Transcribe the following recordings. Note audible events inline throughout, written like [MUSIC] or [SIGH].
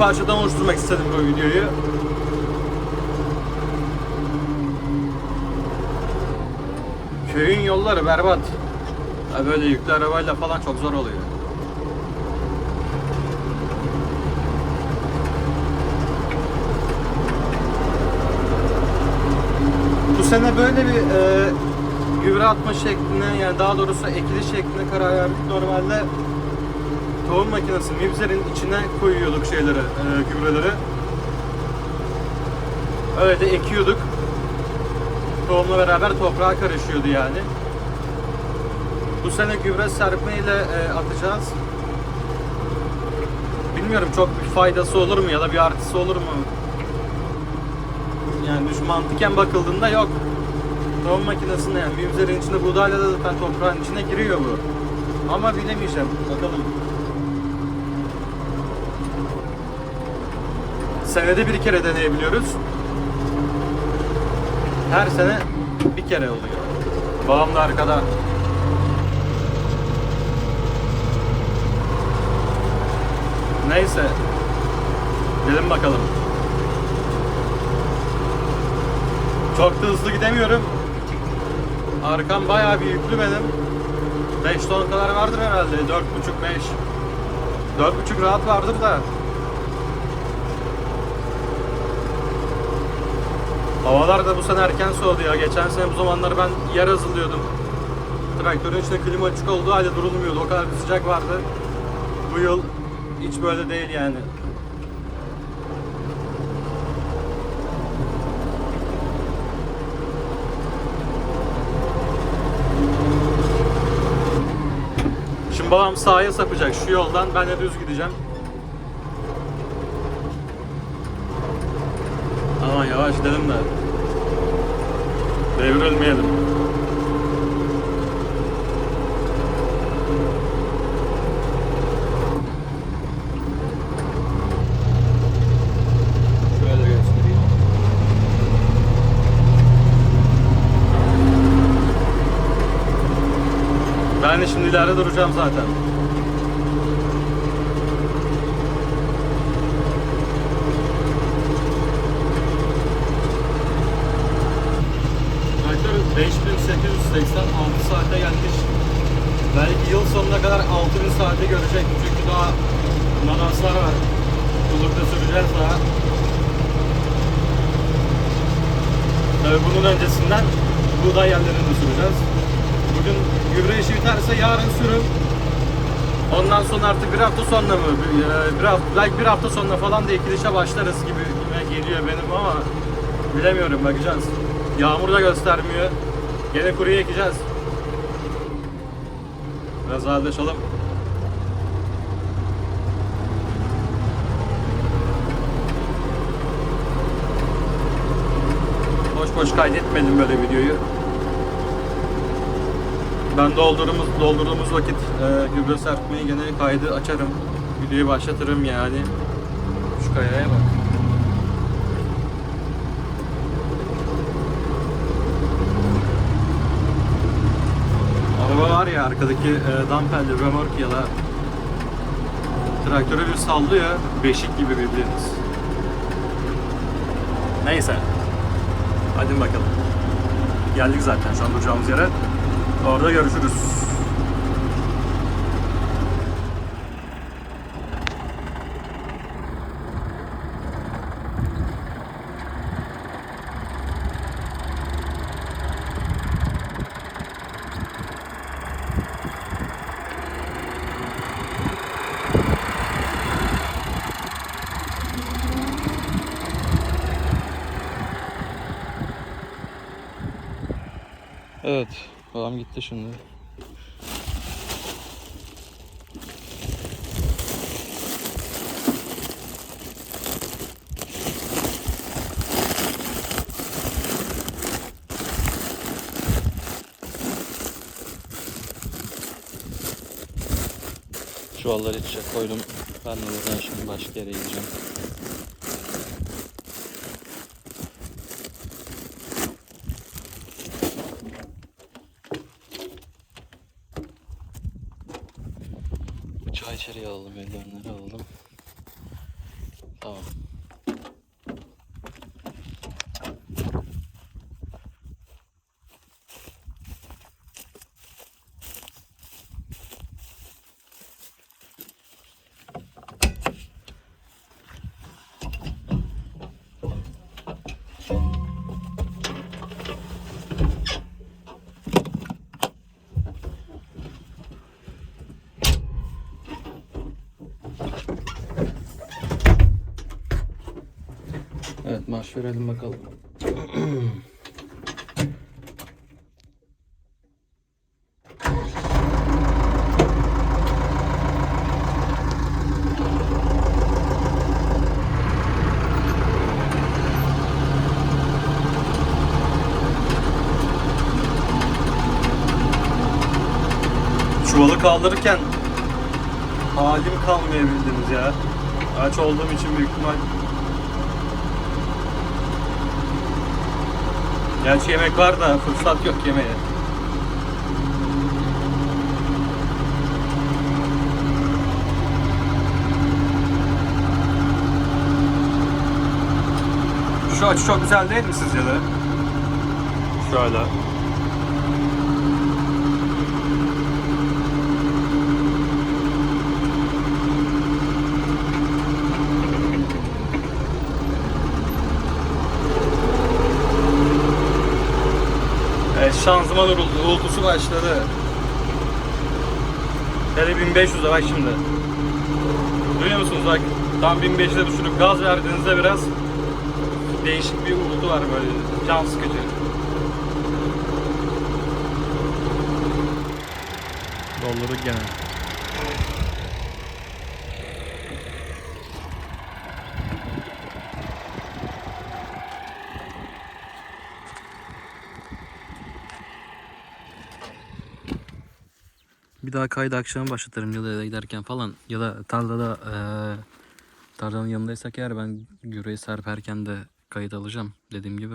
Parçadan oluşturmak istedim bu videoyu. Köyün yolları berbat. Ha böyle yüklü arabayla falan çok zor oluyor. Bu sene böyle bir e, gübre atma şekline yani daha doğrusu ekili şekline karar verdik. Normalde tohum makinesi mibzerin içine koyuyorduk şeyleri, e, gübreleri. Öyle de ekiyorduk. Tohumla beraber toprağa karışıyordu yani. Bu sene gübre serpmeyle e, atacağız. Bilmiyorum çok bir faydası olur mu ya da bir artısı olur mu? Yani düş mantıken bakıldığında yok. Tohum makinesinde yani bir üzerin içinde buğdayla da zaten toprağın içine giriyor bu. Ama bilemeyeceğim. Bakalım. Senede bir kere deneyebiliyoruz. Her sene bir kere oluyor. Da arkada. Neyse. Gidelim bakalım. Çok da hızlı gidemiyorum. Arkam bayağı bir yüklü benim. 5 ton kadar vardır herhalde. 4,5 5. 4,5 rahat vardır da. Havalar da bu sene erken soğudu ya. Geçen sene bu zamanlar ben yer hazırlıyordum. Traktörün içinde klima açık olduğu halde durulmuyordu. O kadar bir sıcak vardı. Bu yıl hiç böyle değil yani. Şimdi babam sağa sapacak şu yoldan. Ben de düz gideceğim. Yavaş dedim de. Devrilmeyelim. Ben de şimdi ileride duracağım zaten. Traktör 5886 saate gelmiş. Belki yıl sonuna kadar 6000 saate görecek. Çünkü daha manaslar var. Kulukta süreceğiz daha. Tabii bunun öncesinden buğday yerlerini süreceğiz. Bugün gübre işi biterse yarın sürüm. Ondan sonra artık bir hafta sonra mı? E, bir hafta, belki bir hafta sonra falan da ekilişe başlarız gibi geliyor benim ama bilemiyorum bakacağız. Yağmur da göstermiyor. Gene kuruya ekeceğiz. Biraz ağırlaşalım. Boş boş kaydetmedim böyle videoyu. Ben doldurduğumuz, doldurduğumuz vakit e, gübre serpmeyi gene kaydı açarım. Videoyu başlatırım yani. Şu kayaya bak. Araba var ya arkadaki e, damperli römork ya da traktörü bir sallıyor. Beşik gibi bildiğiniz. Neyse. Hadi bakalım. Geldik zaten şu duracağımız yere. Orada görüşürüz. Evet, babam gitti şimdi. Çuvalları içe koydum. Ben de buradan şimdi başka yere gideceğim. Bıçağı içeriye Marş verelim bakalım. Çuvalı kaldırırken halim kalmayabildiniz ya. Aç olduğum için büyük ihtimal Gerçi yemek var da fırsat yok yemeğe. Şu açı çok güzel değil mi sizce de? Şöyle. Evet, şanzıman uğultu- uğultusu başladı. Hele 1500'e bak şimdi. Duyuyor musunuz bak? Tam 1500'e düşürüp gaz verdiğinizde biraz değişik bir uğultu var böyle can sıkıcı. Doldurduk gene. Bir daha kaydı akşam başlatırım ya da eve giderken falan ya da tarlada eee tarlanın yanındaysak eğer ben güreği serperken de kayıt alacağım dediğim gibi.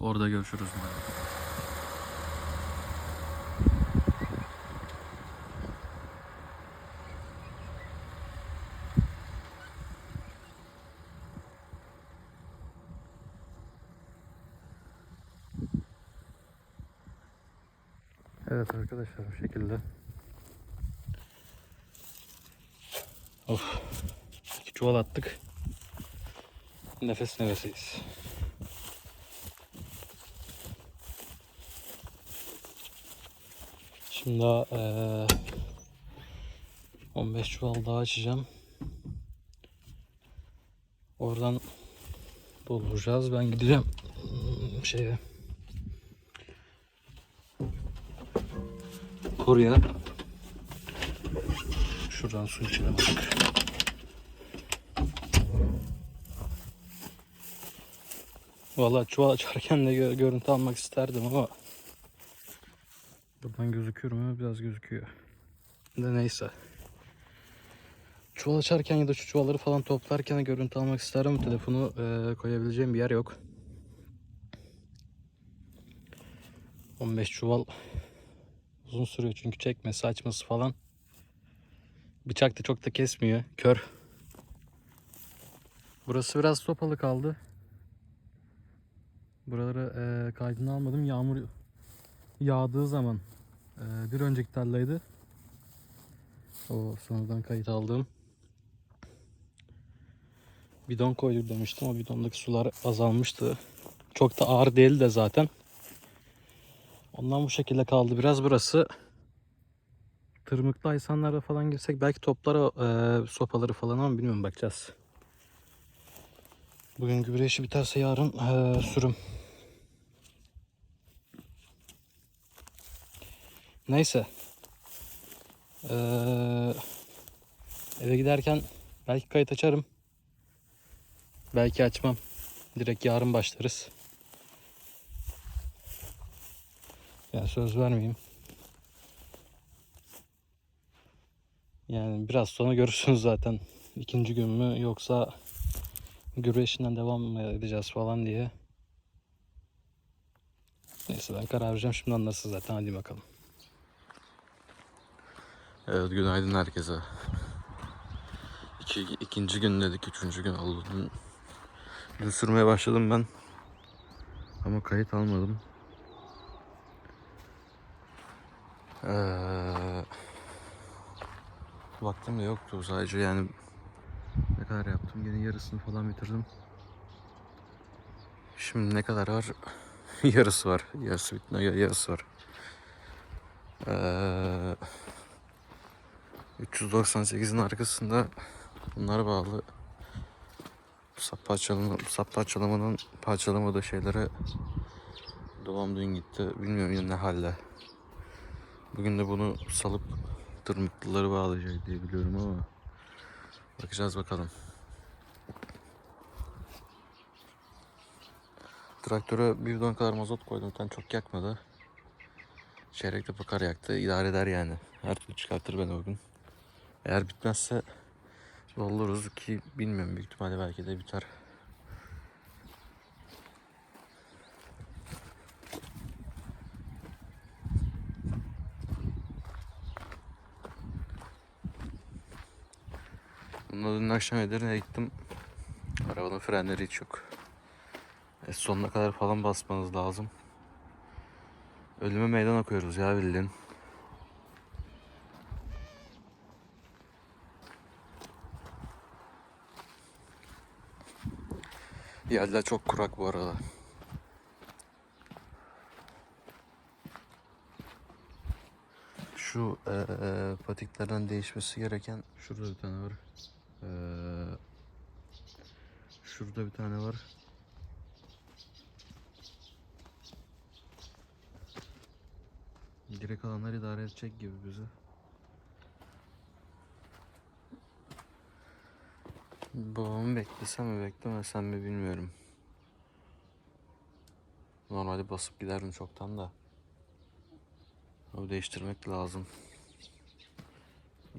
Orada görüşürüz. Evet arkadaşlar bu şekilde. Of. İki çuval attık. Nefes nefeseyiz. Şimdi daha eee 15 çuval daha açacağım. Oradan dolduracağız. Ben gideceğim hmm, şeye koruya. Şuradan su içelim. Vallahi çuval açarken de gö- görüntü almak isterdim ama buradan gözüküyor mu? Biraz gözüküyor. De neyse. Çuval açarken ya da şu çuvalları falan toplarken de görüntü almak isterim. Telefonu eee, koyabileceğim bir yer yok. 15 çuval uzun sürüyor çünkü çekmesi açması falan. Bıçak da çok da kesmiyor. Kör. Burası biraz sopalı kaldı. Buraları eee kaydını almadım. Yağmur yağdığı zaman eee, bir önceki tarlaydı. O sonradan kayıt aldığım. Bidon koyduk demiştim. O bidondaki sular azalmıştı. Çok da ağır değildi de zaten. Ondan bu şekilde kaldı. Biraz burası tırmıklı aysanlarda falan girsek belki toplara eee, sopaları falan ama bilmiyorum bakacağız. Bugün gübre işi biterse yarın eee, sürüm. Neyse. Eee, eve giderken belki kayıt açarım. Belki açmam. Direkt yarın başlarız. Yani söz vermeyeyim. Yani biraz sonra görürsünüz zaten. ikinci gün mü yoksa güreşinden devam mı edeceğiz falan diye. Neyse ben karar vereceğim. Şimdi anlarsınız zaten. Hadi bakalım. Evet günaydın herkese. İki, ikinci gün dedik, üçüncü gün oldu. Dün, dün sürmeye başladım ben. Ama kayıt almadım. Ee, vaktim de yoktu sadece yani ne kadar yaptım gene yarısını falan bitirdim. Şimdi ne kadar var? [LAUGHS] yarısı var. Yarısı bitme yarısı var. Ee, 398'in arkasında bunlar bağlı. Sap parçalama, sap parçalamanın parçalamadığı şeylere babam dün gitti. Bilmiyorum yine ne halde. Bugün de bunu salıp tırmıklıları bağlayacak diye biliyorum ama bakacağız bakalım. Traktöre bir bidon kadar mazot koydum. Tam çok yakmadı. Çeyrekte bakar yaktı. İdare eder yani. Her türlü çıkartır beni o gün. Eğer bitmezse doldururuz ki bilmiyorum büyük ihtimalle belki de biter. Bununla dün akşam Edirne'ye gittim. Arabanın frenleri hiç yok. E, sonuna kadar falan basmanız lazım. Ölüme meydan okuyoruz ya bildiğin. Yerler çok kurak bu arada. Şu eee patiklerden değişmesi gereken şurada bir tane var. Eee şurada bir tane var. Geri kalanlar idare edecek gibi bizi. Babamı beklesem mi beklemesem mi bilmiyorum. Normalde basıp giderdim çoktan da. O değiştirmek lazım.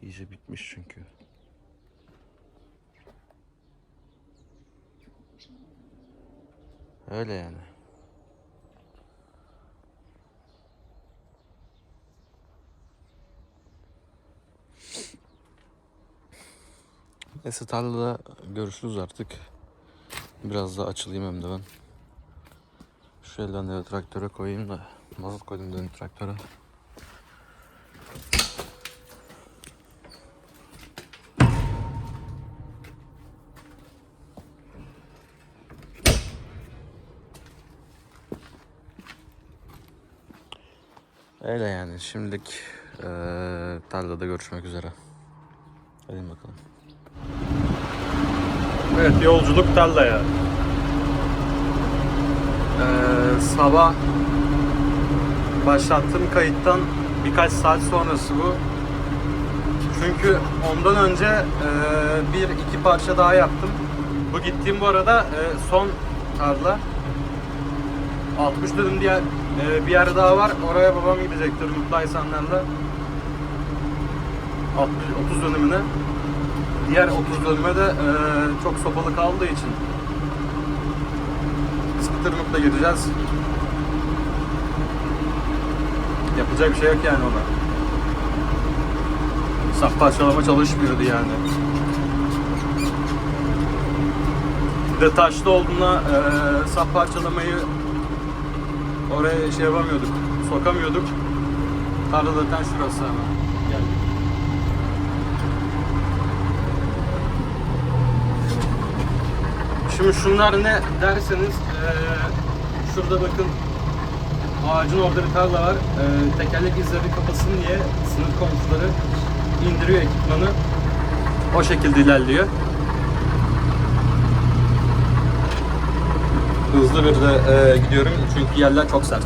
İyice bitmiş çünkü. Öyle yani. Neyse tarlada görüşürüz artık. Biraz daha açılayım hem de ben. Şu elden de traktöre koyayım da. Mazot koydum dün traktöre. Öyle yani şimdilik eee tarlada görüşmek üzere. Hadi bakalım. Evet yolculuk tarlaya. Ee, sabah başlattığım kayıttan birkaç saat sonrası bu. Çünkü ondan önce e, bir iki parça daha yaptım. Bu gittiğim bu arada e, son tarla. 60 dönüm diye e, bir yer daha var. Oraya babam gidecektir Mutlu Aysanlar'la. 60 30 dönümüne. Diğer 30 dönüme de e, çok sopalı kaldığı için Tırmıkla gireceğiz. Yapacak bir şey yok yani ona. Saf parçalama çalışmıyordu yani. Bir de taşlı olduğuna e, saf parçalamayı oraya şey yapamıyorduk, sokamıyorduk. Tarla zaten şurası hemen. Geldik. Şimdi şunlar ne derseniz eee, şurada bakın ağacın orada bir tarla var. Eee, tekerlek izleri kapasın diye sınıf komşuları indiriyor ekipmanı. O şekilde ilerliyor. Hızlı bir de eee, gidiyorum çünkü yerler çok sert.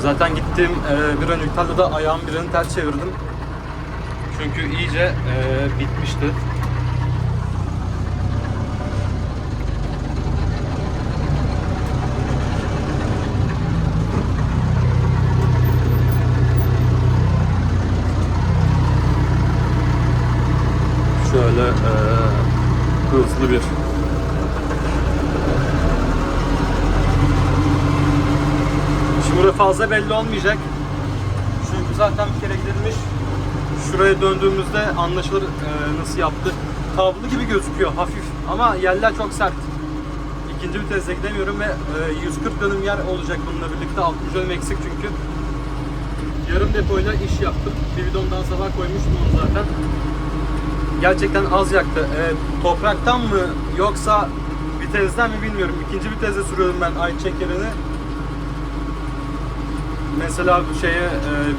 Zaten gittiğim eee, bir önceki tarlada ayağım birini ters çevirdim. Çünkü iyice eee, bitmişti. şöyle e, hızlı bir Burada fazla belli olmayacak. Çünkü zaten bir kere gidilmiş. şuraya döndüğümüzde anlaşılır e, nasıl yaptı. Tavlı gibi gözüküyor hafif ama yerler çok sert. İkinci vitese gidemiyorum ve e, 140 dönüm yer olacak bununla birlikte 60 dönüm eksik çünkü. Yarım depoyla iş yaptım. Bir sabah koymuştum onu zaten. Gerçekten az yaktı. E, topraktan mı yoksa vitezden mi bilmiyorum. İkinci viteze sürüyorum ben ayçiçek yağını. Mesela şeye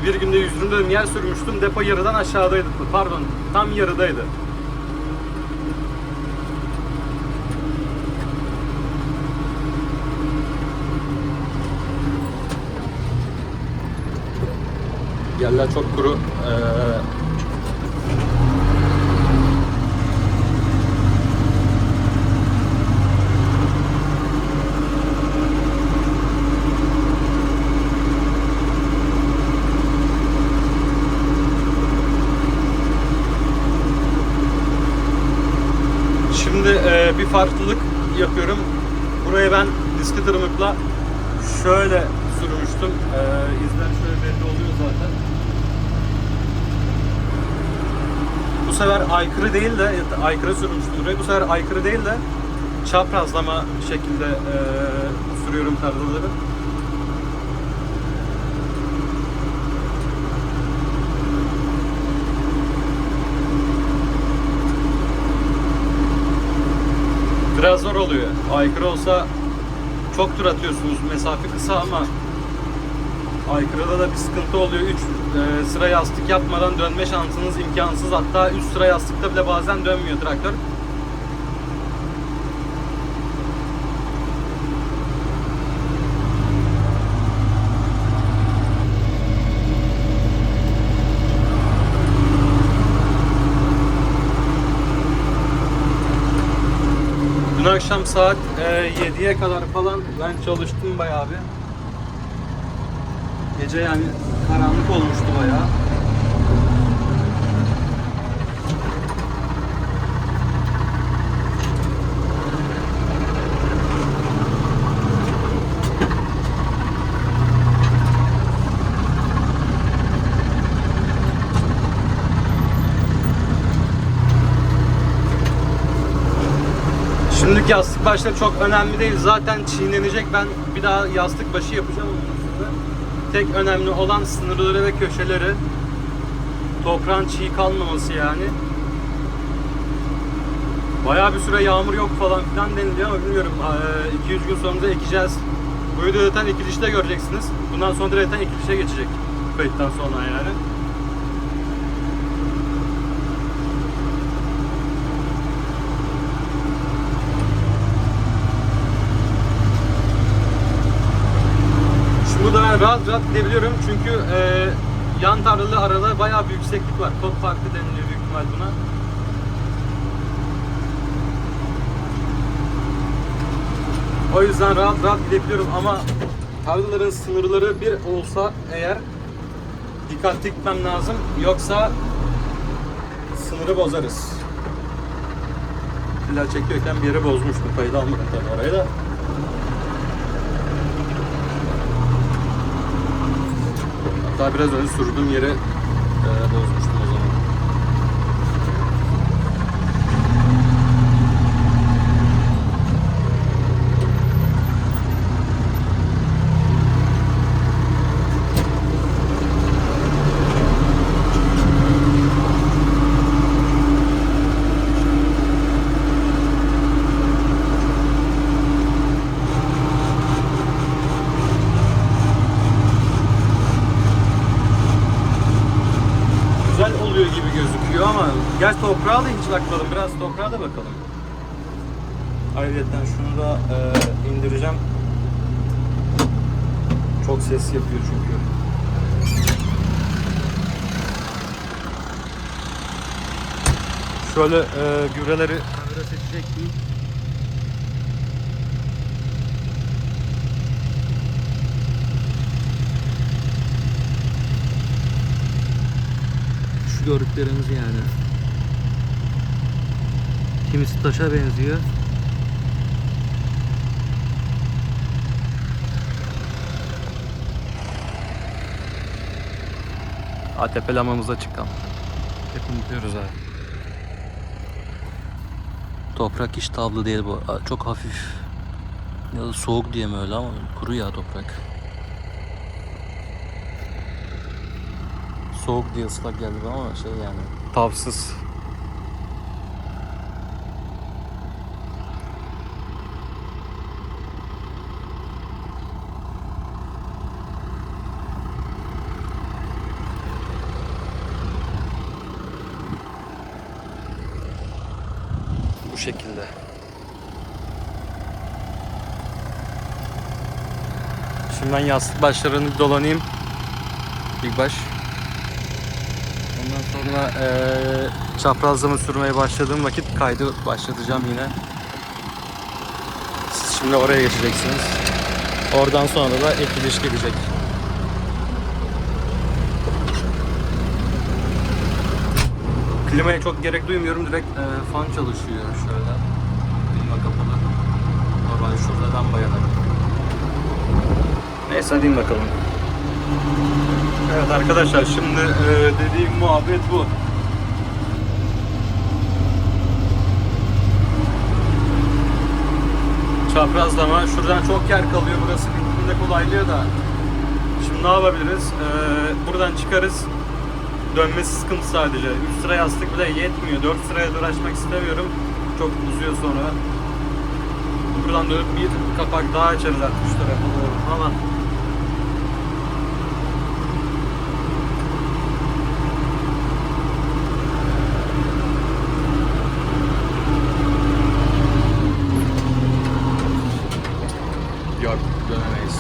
bir günde 120 dönüm yer sürmüştüm. Depo yarıdan aşağıdaydı. Pardon tam yarıdaydı. Yerler çok kuru. Ee, Şimdi e, bir farklılık yapıyorum. Buraya ben diski tırmıkla şöyle sürmüştüm. E, izler şöyle belli oluyor zaten. Bu sefer aykırı değil de aykırı sürmüştüm buraya. Bu sefer aykırı değil de çaprazlama şekilde e, sürüyorum tarlaları. Biraz zor oluyor. Aykırı olsa çok tur atıyorsunuz. Mesafe kısa ama aykırıda da bir sıkıntı oluyor. 3 sıra yastık yapmadan dönme şansınız imkansız. Hatta 3 sıra yastıkta bile bazen dönmüyor traktör. Akşam saat e, 7'ye kadar falan ben çalıştım bayağı bir. Gece yani karanlık olmuştu bayağı. Yastık başları çok önemli değil. Zaten çiğnenecek. Ben bir daha yastık başı yapacağım üstüne. Tek önemli olan sınırları ve köşeleri. Toprağın çiğ kalmaması yani. Bayağı bir süre yağmur yok falan filan deniliyor ama bilmiyorum. 2-3 gün sonra da ekeceğiz. Bu videoda zaten ekilişte göreceksiniz. Bundan sonra direkt ekilişe geçecek. Kayıttan sonra yani. Şimdi burada ben rahat rahat gidebiliyorum çünkü e, yan tarlalı arada bayağı bir yükseklik var. Top farkı deniliyor büyük ihtimal buna. O yüzden rahat rahat gidebiliyorum ama tarlaların sınırları bir olsa eğer dikkatli gitmem lazım. Yoksa sınırı bozarız. Plak çekiyorken bir yere bozmuştum. Kaydı almadım tabii orayı da. Hatta biraz önce sürdüğüm yere e, bozmuştum o zaman. güzel oluyor gibi gözüküyor ama gerçi toprağa da hiç bakmadım. Biraz toprağa da bakalım. Ayrıca şunu da e, indireceğim. Çok ses yapıyor çünkü. Şöyle e, gübreleri kamera seçecektim. Şu gördüklerimiz yani. Kimisi taşa benziyor. ATP lamamıza çıkan. Unutuyoruz abi. Toprak hiç tavlı değil bu. Çok hafif. Ya da soğuk diye mi öyle ama kuru ya toprak. Soğuk diye ıslak geldi ama şey yani. Tavsız. Şekilde. Şimdi ben yastık başlarını dolanayım. İlk baş. Ondan sonra eee çaprazlama sürmeye başladığım vakit kaydı başlatacağım yine. Siz şimdi oraya geçeceksiniz. Oradan sonra da ekiliş gelecek. Klimaya çok gerek duymuyorum. Direkt eee, fan çalışıyor şöyle. Klima kapalı. Normal şuradan bayanak. Neyse hadi bakalım. Evet arkadaşlar şimdi e, dediğim muhabbet bu. Çaprazlama. Şuradan çok yer kalıyor. Burası gittiğinde kolaylıyor da. Şimdi ne yapabiliriz? Ee, buradan çıkarız. Dönmesi sıkıntı sadece. 3 sıra yastık bile yetmiyor. 4 sıraya uğraşmak istemiyorum. Çok uzuyor sonra. Buradan dönüp bir kapak daha açarız artık şu tarafa doğru falan. Yok dönemeyiz.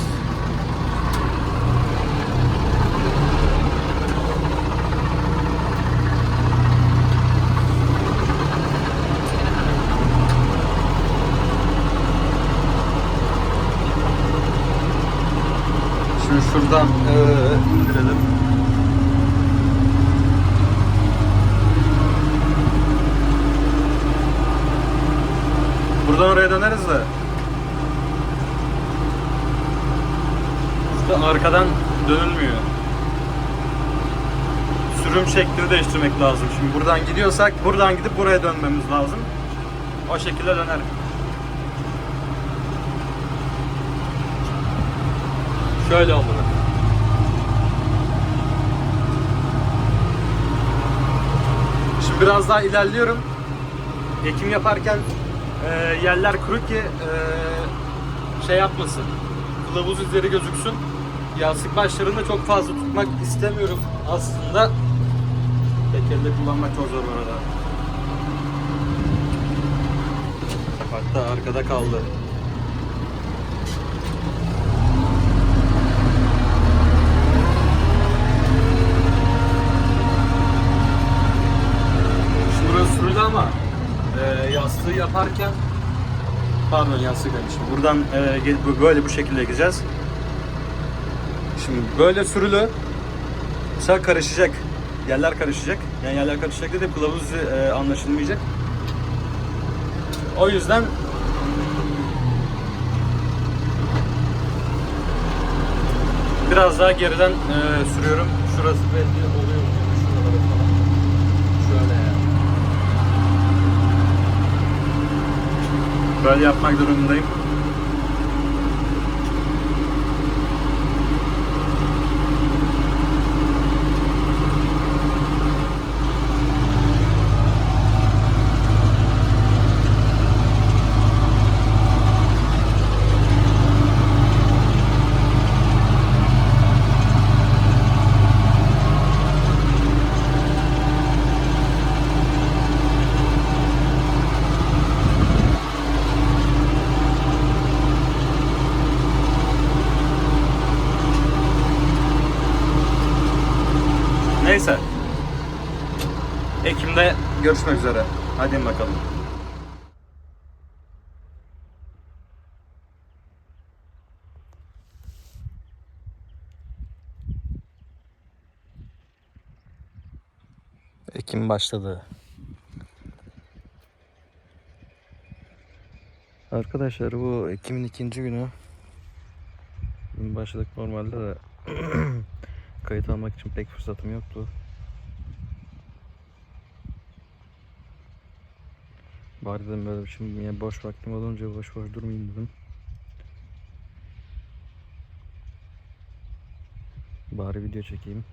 Şimdi şuradan indirelim. Buradan oraya döneriz de. İşte arkadan dönülmüyor. Sürüm şeklini değiştirmek lazım. Şimdi buradan gidiyorsak buradan gidip buraya dönmemiz lazım. O şekilde döner. Şöyle olmalı. Şimdi biraz daha ilerliyorum. Ekim yaparken e, yerler kuru ki e, şey yapmasın. Kılavuz izleri gözüksün. Yastık başlarını çok fazla tutmak istemiyorum aslında. Tek elde kullanmak çok zor bu arada. Hatta arkada kaldı. Burası sürüldü ama e, yastığı yaparken pardon yastık demişim. Buradan e, böyle bu şekilde gideceğiz. Şimdi böyle sürülü mesela karışacak. Yerler karışacak. Yani yerler karışacak dedi kılavuz e, anlaşılmayacak. O yüzden biraz daha geriden e, sürüyorum. Şurası belli oluyor. mu? Şuralara falan. Şöyle yani. Böyle yapmak durumundayım. Neyse. Ekim'de görüşmek üzere. Hadi bakalım. Ekim başladı. Arkadaşlar bu Ekim'in ikinci günü. Bugün başladık normalde de. [CLEARS THROAT] Kayıt almak için pek fırsatım yoktu. Bari dedim böyle şimdi yine boş vaktim olunca boş boş durmayayım dedim. Bari video çekeyim.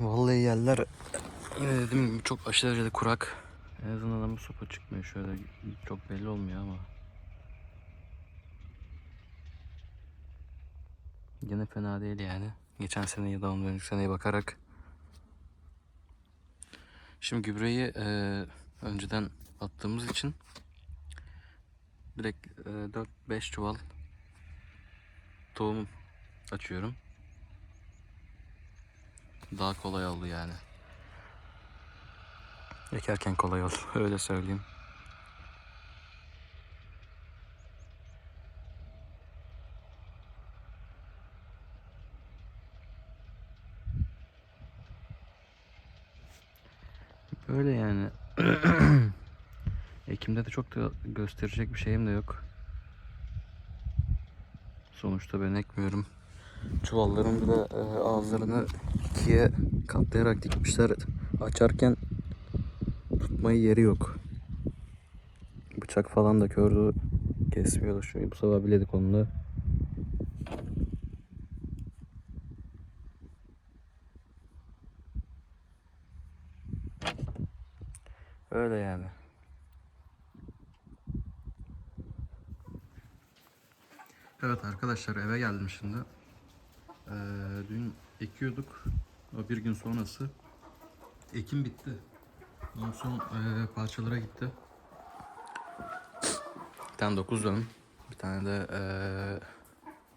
Vallahi yerler yine gibi çok aşırı derecede kurak. En azından adamın sopa çıkmıyor şöyle çok belli olmuyor ama. Yine fena değil yani. Geçen sene ya da ondan önceki seneye bakarak. Şimdi gübreyi e, önceden attığımız için direkt e, 4-5 çuval tohum açıyorum. Daha kolay oldu yani. Ekerken kolay oldu [LAUGHS] öyle söyleyeyim. Böyle yani. Ekim'de de çok da gösterecek bir şeyim de yok. Sonuçta ben ekmiyorum. Çuvalların de e, ağızlarını ikiye katlayarak dikmişler. Açarken tutmayı yeri yok. Bıçak falan da kördü kesmiyordu. Şu bu sabah biledik onu da. Öyle yani. Evet arkadaşlar eve geldim şimdi. Ee, dün ekiyorduk. O bir gün sonrası ekim bitti. Ondan son e, parçalara gitti. Bir tane 9 dönüm. Bir tane de e,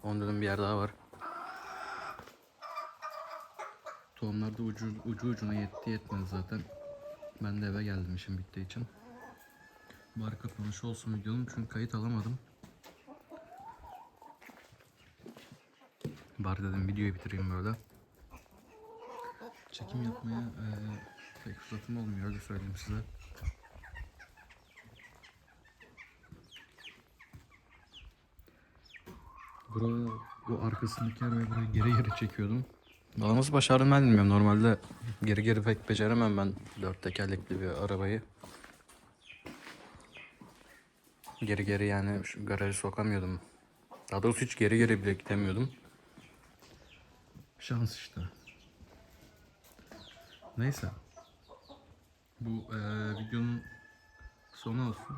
10 dönüm bir yer daha var. Tohumlar da ucu, ucu ucuna yetti yetmedi zaten. Ben de eve geldim işim bittiği için. Bari kapanış olsun videonun çünkü kayıt alamadım. Bari dedim videoyu bitireyim böyle. Çekim yapmaya eee pek fırsatım olmuyor öyle söyleyeyim size. Buraya bu arkasındaki arabayı buraya geri geri çekiyordum. Valla nasıl başardım ben bilmiyorum. Normalde geri geri pek beceremem ben dört tekerlekli bir arabayı. Geri geri yani şu garajı sokamıyordum. Daha doğrusu hiç geri geri bile gidemiyordum. Şans işte. Neyse. Bu eee, videonun sonu olsun.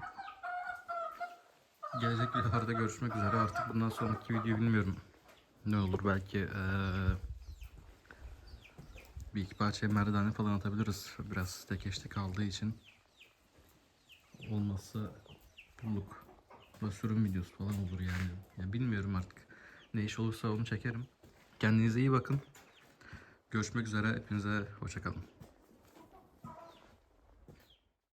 Gelecek videolarda görüşmek üzere. Artık bundan sonraki video bilmiyorum. Ne olur belki eee bir iki parça merdane falan atabiliriz. Biraz tekeşte kaldığı için. Olmazsa bulluk ve sürüm videosu falan olur yani. yani. Bilmiyorum artık. Ne iş olursa onu çekerim. Kendinize iyi bakın. Görüşmek üzere. Hepinize hoşçakalın.